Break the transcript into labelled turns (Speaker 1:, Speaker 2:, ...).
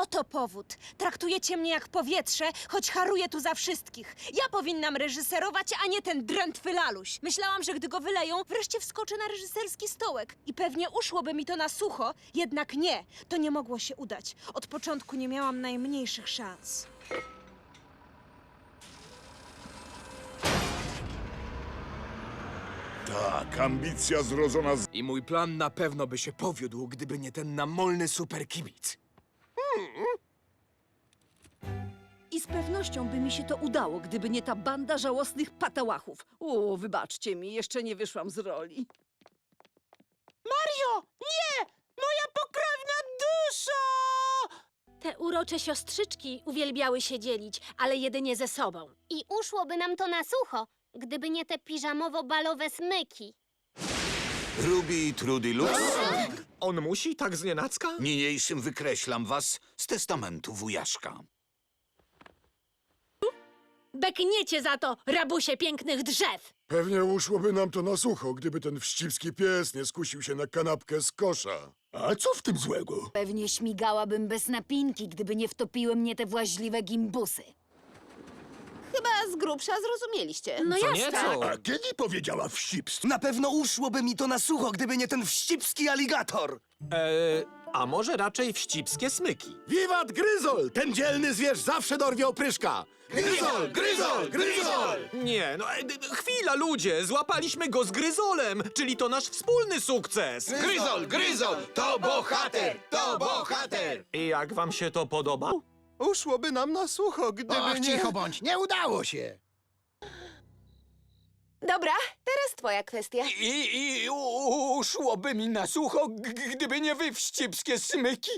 Speaker 1: Oto powód. Traktujecie mnie jak powietrze, choć haruję tu za wszystkich. Ja powinnam reżyserować, a nie ten drętwy laluś. Myślałam, że gdy go wyleją, wreszcie wskoczę na reżyserski stołek. I pewnie uszłoby mi to na sucho, jednak nie. To nie mogło się udać. Od początku nie miałam najmniejszych szans.
Speaker 2: Tak, ambicja zrodzona z...
Speaker 3: I mój plan na pewno by się powiódł, gdyby nie ten namolny superkibic.
Speaker 4: I z pewnością by mi się to udało, gdyby nie ta banda żałosnych patałachów. O, wybaczcie mi, jeszcze nie wyszłam z roli.
Speaker 5: Mario! Nie! Moja pokrewna dusza!
Speaker 6: Te urocze siostrzyczki uwielbiały się dzielić, ale jedynie ze sobą.
Speaker 7: I uszłoby nam to na sucho, gdyby nie te piżamowo-balowe smyki.
Speaker 8: Ruby i Trudy Lux?
Speaker 3: On musi tak znienacka?
Speaker 8: Niniejszym wykreślam was z testamentu wujaszka.
Speaker 6: Bekniecie za to, rabusie pięknych drzew!
Speaker 9: Pewnie uszłoby nam to na sucho, gdyby ten wścibski pies nie skusił się na kanapkę z kosza. A co w tym złego?
Speaker 10: Pewnie śmigałabym bez napinki, gdyby nie wtopiły mnie te właźliwe gimbusy.
Speaker 5: Chyba z grubsza zrozumieliście.
Speaker 6: No
Speaker 3: Co
Speaker 6: jasne.
Speaker 3: nieco.
Speaker 9: A kiedy powiedziała wścibstwo?
Speaker 11: Na pewno uszłoby mi to na sucho, gdyby nie ten wścibski aligator.
Speaker 3: Eee, a może raczej wścibskie smyki?
Speaker 9: Wiwat Gryzol! Ten dzielny zwierz zawsze dorwie opryszka! Gryzol! Gryzol! Gryzol!
Speaker 3: Nie, no e, d- chwila, ludzie! Złapaliśmy go z gryzolem, czyli to nasz wspólny sukces!
Speaker 8: Gryzol, Gryzol, to bohater, to bohater!
Speaker 3: I jak wam się to podoba?
Speaker 11: Uszłoby nam na sucho, gdyby
Speaker 12: Och,
Speaker 11: nie...
Speaker 12: cicho bądź, nie udało się.
Speaker 5: Dobra, teraz twoja kwestia.
Speaker 11: I, i u- uszłoby mi na sucho, g- gdyby nie wy wścibskie smyki.